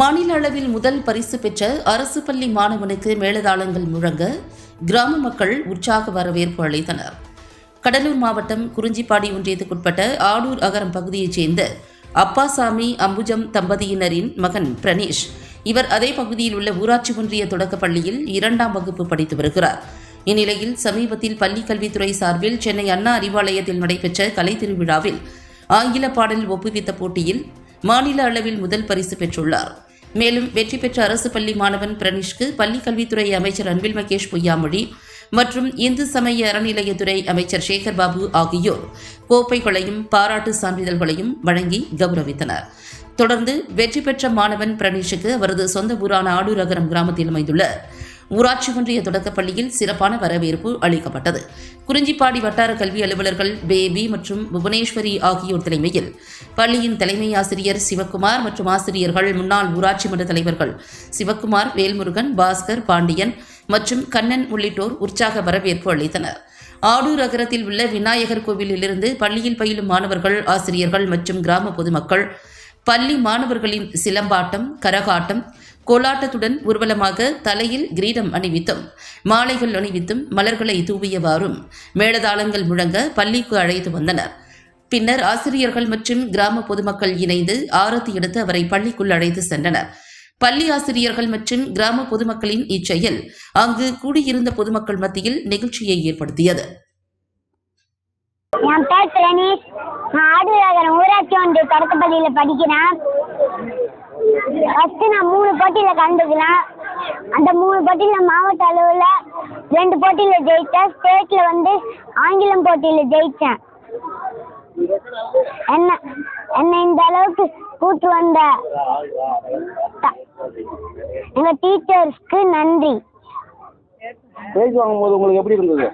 மாநில அளவில் முதல் பரிசு பெற்ற அரசு பள்ளி மாணவனுக்கு மேலதாளங்கள் முழங்க கிராம மக்கள் உற்சாக வரவேற்பு அளித்தனர். கடலூர் மாவட்டம் குறிஞ்சிப்பாடி ஒன்றியத்துக்குட்பட்ட ஆடூர் அகரம் பகுதியைச் சேர்ந்த அப்பாசாமி அம்புஜம் தம்பதியினரின் மகன் பிரணேஷ் இவர் அதே பகுதியில் உள்ள ஊராட்சி ஒன்றிய தொடக்கப் பள்ளியில் இரண்டாம் வகுப்பு படித்து வருகிறார். இந்நிலையில் சமீபத்தில் பள்ளிக் கல்வித்துறை சார்பில் சென்னை அண்ணா அறிவாலயத்தில் நடைபெற்ற கலை திருவிழாவில் ஆங்கில பாடல் ஒப்புவித்த போட்டியில் மாநில அளவில் முதல் பரிசு பெற்றுள்ளார். மேலும் வெற்றி பெற்ற அரசு பள்ளி மாணவன் பிரணீஷ்க்கு பள்ளி கல்வித்துறை அமைச்சர் அன்பில் மகேஷ் பொய்யாமொழி மற்றும் இந்து சமய அறநிலையத்துறை அமைச்சர் சேகர்பாபு ஆகியோர் கோப்பைகளையும் பாராட்டு சான்றிதழ்களையும் வழங்கி கௌரவித்தனர். தொடர்ந்து வெற்றி பெற்ற மாணவன் பிரணீஷுக்கு அவரது சொந்த ஊரான ஆடூரகரம் கிராமத்தில் அமைந்துள்ள ஊராட்சி ஒன்றிய தொடக்கப்பள்ளியில் சிறப்பான வரவேற்பு அளிக்கப்பட்டது. குறிஞ்சிப்பாடி வட்டார கல்வி அலுவலர்கள் பேபி மற்றும் புவனேஸ்வரி ஆகியோர் தலைமையில் பள்ளியின் தலைமை ஆசிரியர் சிவக்குமார் மற்றும் ஆசிரியர்கள் முன்னாள் ஊராட்சி மன்ற தலைவர்கள் சிவக்குமார் வேல்முருகன் பாஸ்கர் பாண்டியன் மற்றும் கண்ணன் உள்ளிட்டோர் உற்சாக வரவேற்பு அளித்தனர். ஆடூர் அகரத்தில் உள்ள விநாயகர் கோவிலிலிருந்து பள்ளியில் பயிலும் மாணவர்கள் ஆசிரியர்கள் மற்றும் கிராம பொதுமக்கள் பள்ளி மாணவர்களின் சிலம்பாட்டம் கரகாட்டம் கோலாட்டத்துடன் ஊர்வலமாக தலையில் கிரீடம் அணிவித்தும் மாலைகள் அணிவித்தும் மலர்களை தூவியவாறும் மேளதாளங்கள் முழங்க பள்ளிக்கு அழைத்து வந்தனர். பின்னர் ஆசிரியர்கள் மற்றும் கிராம பொதுமக்கள் இணைந்து ஆரத்தி எடுத்து அவரை பள்ளிக்குள் அழைத்து சென்றனர். பள்ளி ஆசிரியர்கள் மற்றும் கிராம பொதுமக்களின் இச்செயல் அங்கு கூடியிருந்த பொதுமக்கள் மத்தியில் நிகழ்ச்சியை ஏற்படுத்தியது. என் பேர் பிரணீஷ் நான் ஆடுநகரம் ஊராட்சி ஒன்றிய தொடக்கப்பள்ளியில் படிக்கிறேன். ஃபஸ்ட்டு நான் மூணு போட்டியில் கலந்துக்கிறேன் அந்த மூணு போட்டியில் மாவட்ட அளவில் ரெண்டு போட்டியில் ஜெயித்தேன். ஸ்டேட்டில் வந்து ஆங்கிலம் போட்டியில் ஜெயித்தேன். என்ன என்னை இந்த அளவுக்கு கூட்டு வந்த த- எங்க டீச்சர்ஸ்க்கு நன்றி. பிரைஸ் வாங்கும்போது உங்களுக்கு எப்படி இருந்தது?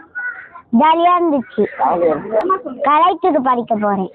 ஜாலியாக இருந்துச்சு. கலைத்துக்கு படிக்க போகிறேன்